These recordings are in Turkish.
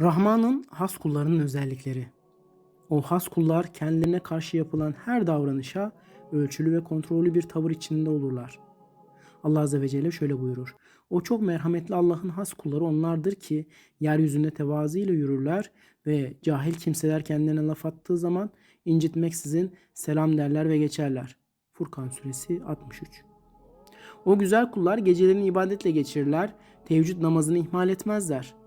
Rahman'ın has kullarının özellikleri. O has kullar kendilerine karşı yapılan her davranışa ölçülü ve kontrollü bir tavır içinde olurlar. Allah Azze ve Celle şöyle buyurur. O çok merhametli Allah'ın has kulları onlardır ki yeryüzünde tevazu ile yürürler ve cahil kimseler kendilerine laf attığı zaman incitmeksizin selam derler ve geçerler. Furkan suresi 63 O güzel kullar gecelerini ibadetle geçirirler, teheccüd namazını ihmal etmezler.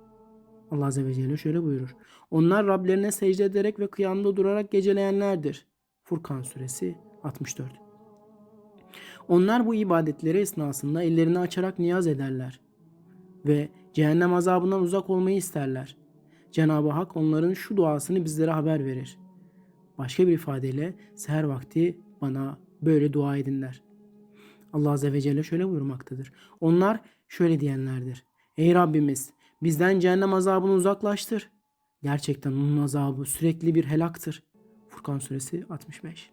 Allah Azze ve Celle şöyle buyurur. Onlar Rablerine secde ederek ve kıyamda durarak geceleyenlerdir. Furkan suresi 64 Onlar bu ibadetleri esnasında ellerini açarak niyaz ederler ve cehennem azabından uzak olmayı isterler. Cenab-ı Hak onların şu duasını bizlere haber verir. Başka bir ifadeyle seher vakti bana böyle dua edinler. Allah Azze ve Celle şöyle buyurmaktadır. Onlar şöyle diyenlerdir. Ey Rabbimiz bizden cehennem azabını uzaklaştır. Gerçekten onun azabı sürekli bir helaktır. Furkan suresi 65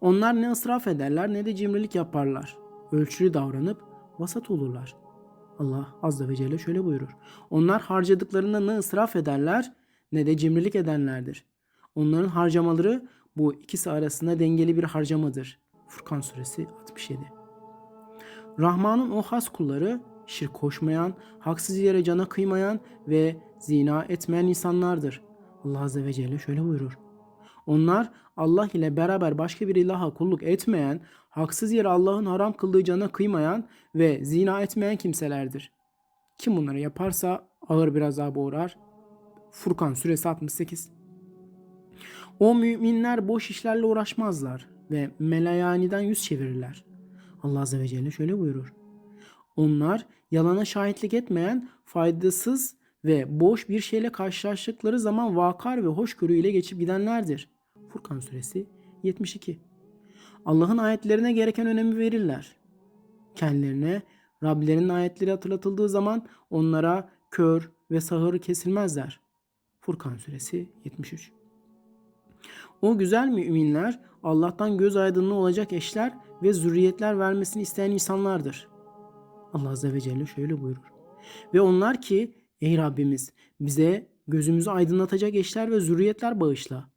Onlar ne ısraf ederler ne de cimrilik yaparlar. Ölçülü davranıp vasat olurlar. Allah Azze ve Celle şöyle buyurur. Onlar harcadıklarında ne ısraf ederler ne de cimrilik edenlerdir. Onların harcamaları bu ikisi arasında dengeli bir harcamadır. Furkan suresi 67 Rahman'ın o has kulları şirk koşmayan, haksız yere cana kıymayan ve zina etmeyen insanlardır. Allah Azze ve Celle şöyle buyurur. Onlar Allah ile beraber başka bir ilaha kulluk etmeyen, haksız yere Allah'ın haram kıldığı cana kıymayan ve zina etmeyen kimselerdir. Kim bunları yaparsa ağır bir azaba uğrar. Furkan suresi 68 O müminler boş işlerle uğraşmazlar ve melayaniden yüz çevirirler. Allah Azze ve Celle şöyle buyurur. Onlar yalana şahitlik etmeyen, faydasız ve boş bir şeyle karşılaştıkları zaman vakar ve hoşgörü ile geçip gidenlerdir. Furkan suresi 72 Allah'ın ayetlerine gereken önemi verirler. Kendilerine Rablerinin ayetleri hatırlatıldığı zaman onlara kör ve sahır kesilmezler. Furkan suresi 73 O güzel müminler Allah'tan göz aydınlığı olacak eşler ve zürriyetler vermesini isteyen insanlardır. Allah Azze ve Celle şöyle buyurur. Ve onlar ki ey Rabbimiz bize gözümüzü aydınlatacak eşler ve zürriyetler bağışla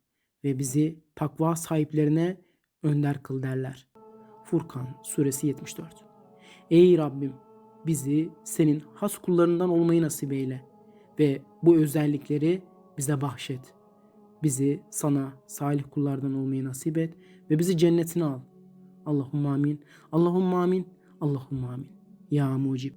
ve bizi takva sahiplerine önder kıl derler. Furkan suresi 74 Ey Rabbim bizi senin has kullarından olmayı nasip eyle ve bu özellikleri bize bahşet. Bizi sana salih kullardan olmayı nasip et ve bizi cennetine al. Allahumma amin. Allahumma amin. Allahumma amin. يا موجب.